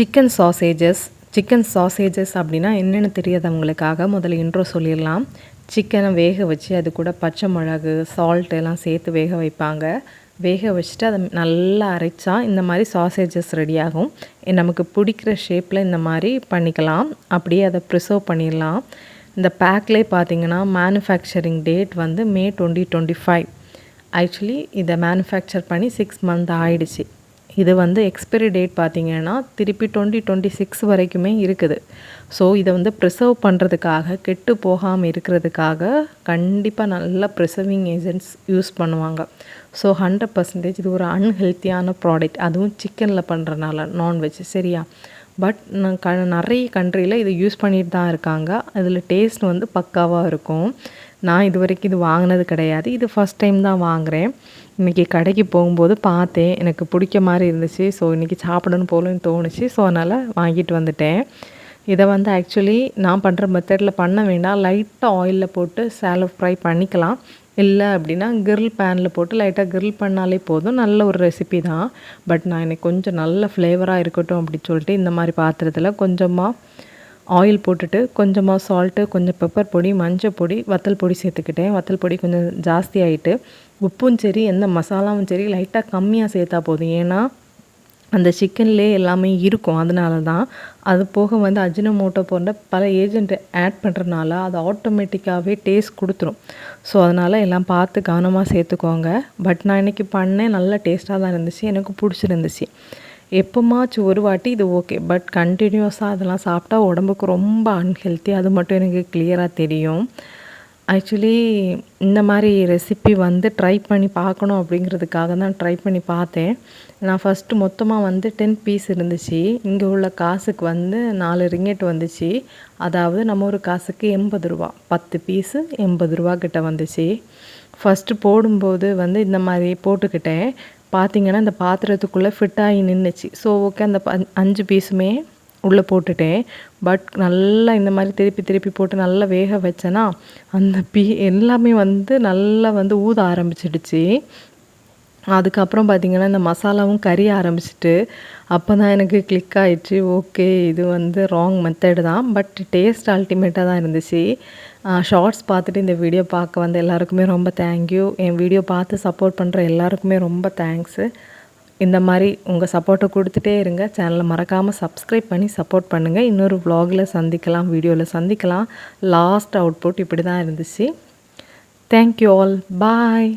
Chicken sausages chicken sausages அப்படின்னா என்னென்னு தெரியாதவங்களுக்காக முதல்ல இன்ட்ரோ சொல்லிடலாம். சிக்கனை வேக வச்சு அது கூட பச்சை மிளகு சால்ட் எல்லாம் சேர்த்து வேக வைப்பாங்க. வேக வச்சுட்டு அதை நல்லா அரைச்சா இந்த மாதிரி சாசேஜஸ் ரெடியாகும் நமக்கு பிடிக்கிற ஷேப்பில் இந்த மாதிரி பண்ணிக்கலாம். அப்படியே அதை ப்ரிசர்வ் பண்ணிடலாம். இந்த பேக்லேயே பார்த்தீங்கன்னா மேனுஃபேக்சரிங் டேட் வந்து May twenty twenty five actually இதை மேனுஃபேக்சர் பண்ணி சிக்ஸ் மந்த் ஆயிடுச்சு. இது வந்து எக்ஸ்பைரி டேட் பார்த்திங்கன்னா திருப்பி டுவெண்ட்டி டுவெண்ட்டி சிக்ஸ் வரைக்குமே இருக்குது. ஸோ இதை வந்து ப்ரிசர்வ் பண்ணுறதுக்காக கெட்டு போகாமல் இருக்கிறதுக்காக கண்டிப்பாக நல்ல ப்ரிசர்விங் ஏஜென்ட்ஸ் யூஸ் பண்ணுவாங்க. ஸோ ஹண்ட்ரட் பர்சன்டேஜ் இது ஒரு அன்ஹெல்த்தியான ப்ராடக்ட் அதுவும் சிக்கனில் பண்ணுறனால நான்வெஜ் சரியா? பட் நான் க நிறைய கண்ட்ரியில் இதை யூஸ் பண்ணிட்டு தான் இருக்காங்க. அதில் டேஸ்ட் வந்து பக்காவாக இருக்கும். நான் இது வரைக்கும் இது வாங்கினது கிடையாது. இது ஃபஸ்ட் டைம் தான் வாங்குகிறேன் இன்றைக்கி கடைக்கு போகும்போது பார்த்தேன். எனக்கு பிடிக்க மாதிரி இருந்துச்சு. ஸோ இன்றைக்கி சாப்பிடணும் போலன்னு தோணுச்சு. ஸோ அதனால் வாங்கிட்டு வந்துட்டேன். இதை வந்து ஆக்சுவலி நான் பண்ணுற மெத்தடில் பண்ண வேண்டாம். லைட்டாக ஆயிலில் போட்டு சேலை ஃப்ரை பண்ணிக்கலாம். இல்லை அப்படின்னா கிரில் பேனில் போட்டு லைட்டாக கிரில் பண்ணாலே போதும். நல்ல ஒரு ரெசிபி தான். பட் நான் எனக்கு கொஞ்சம் நல்ல ஃப்ளேவராக இருக்கட்டும் அப்படின்னு சொல்லிட்டு இந்த மாதிரி பாத்திரத்தில் கொஞ்சமாக ஆயில் போட்டுட்டு கொஞ்சமாக சால்ட்டு கொஞ்சம் பெப்பர் பொடி மஞ்சள் பொடி வத்தல் பொடி சேர்த்துக்கிட்டேன். வத்தல் பொடி கொஞ்சம் ஜாஸ்தி ஆகிட்டு உப்பும் சரி எந்த மசாலாவும் சரி லைட்டாக கம்மியாக சேர்த்தா போதும். ஏன்னா அந்த சிக்கன்லேயே எல்லாமே இருக்கும். அதனால தான் அது போக வந்து அஜினமோட்டோ போன்ற பல ஏஜென்ட் ஆட் பண்ணுறதுனால அது ஆட்டோமேட்டிக்காகவே டேஸ்ட் கொடுத்துரும். ஸோ அதனால் எல்லாம் பார்த்து கவனமாக சேர்த்துக்கோங்க. பட் நான் இன்றைக்கி பண்ணேன். நல்ல டேஸ்ட்டாக தான் இருந்துச்சு. எனக்கு பிடிச்சிருந்துச்சு. எப்போமாச்சும் ஒரு வாட்டி இது ஓகே பட் கண்டினியூஸாக அதெல்லாம் சாப்பிட்டா உடம்புக்கு ரொம்ப அன்ஹெல்த்தி அது மட்டும் எனக்கு கிளியராக தெரியும். ஆக்சுவலி இந்த மாதிரி ரெசிபி வந்து ட்ரை பண்ணி பார்க்கணும் அப்படிங்கிறதுக்காக தான் ட்ரை பண்ணி பார்த்தேன். நான் ஃபஸ்ட்டு மொத்தமாக வந்து டென் பீஸ் இருந்துச்சு. இங்கே உள்ள காசுக்கு வந்து நாலு ரிங்கெட் வந்துச்சு. அதாவது நம்ம ஒரு காசுக்கு எண்பது ரூபா பத்து பீஸு எண்பது ரூபா கிட்ட வந்துச்சு. ஃபஸ்ட்டு போடும்போது வந்து இந்த மாதிரி போட்டுக்கிட்டேன். பார்த்திங்கன்னா இந்த பாத்திரத்துக்குள்ளே ஃபிட் ஆகி நின்றுச்சு ஸோ ஓகே அந்த அஞ்சு பீஸுமே உள்ளே போட்டுட்டேன். பட் நல்லா இந்த மாதிரி திருப்பி திருப்பி போட்டு நல்லா வேக வச்சேன்னா அந்த பீ எல்லாமே வந்து நல்லா வந்து ஊத ஆரம்பிச்சிடுச்சு. அதுக்கப்புறம் பார்த்திங்கன்னா இந்த மசாலாவும் கறி ஆரம்பிச்சிட்டு அப்போ தான் எனக்கு கிளிக் ஆகிடுச்சு ஓகே இது வந்து ராங் மெத்தடு தான். பட் டேஸ்ட் அல்டிமேட்டாக தான் இருந்துச்சு. ஷார்ட்ஸ் பார்த்துட்டு இந்த வீடியோ பார்க்க வந்த எல்லாருக்குமே ரொம்ப தேங்க்யூ என் வீடியோ பார்த்து சப்போர்ட் பண்ணுற எல்லாருக்குமே ரொம்ப தேங்க்ஸு இந்த மாதிரி உங்கள் சப்போர்ட்டை கொடுத்துட்டே இருங்க. சேனலை மறக்காமல் சப்ஸ்கிரைப் பண்ணி சப்போர்ட் பண்ணுங்கள் இன்னொரு வ்ளாகில் சந்திக்கலாம் வீடியோவில் சந்திக்கலாம். லாஸ்ட் அவுட்புட் இப்படி தான் இருந்துச்சு தேங்க்யூ ஆல் பாய்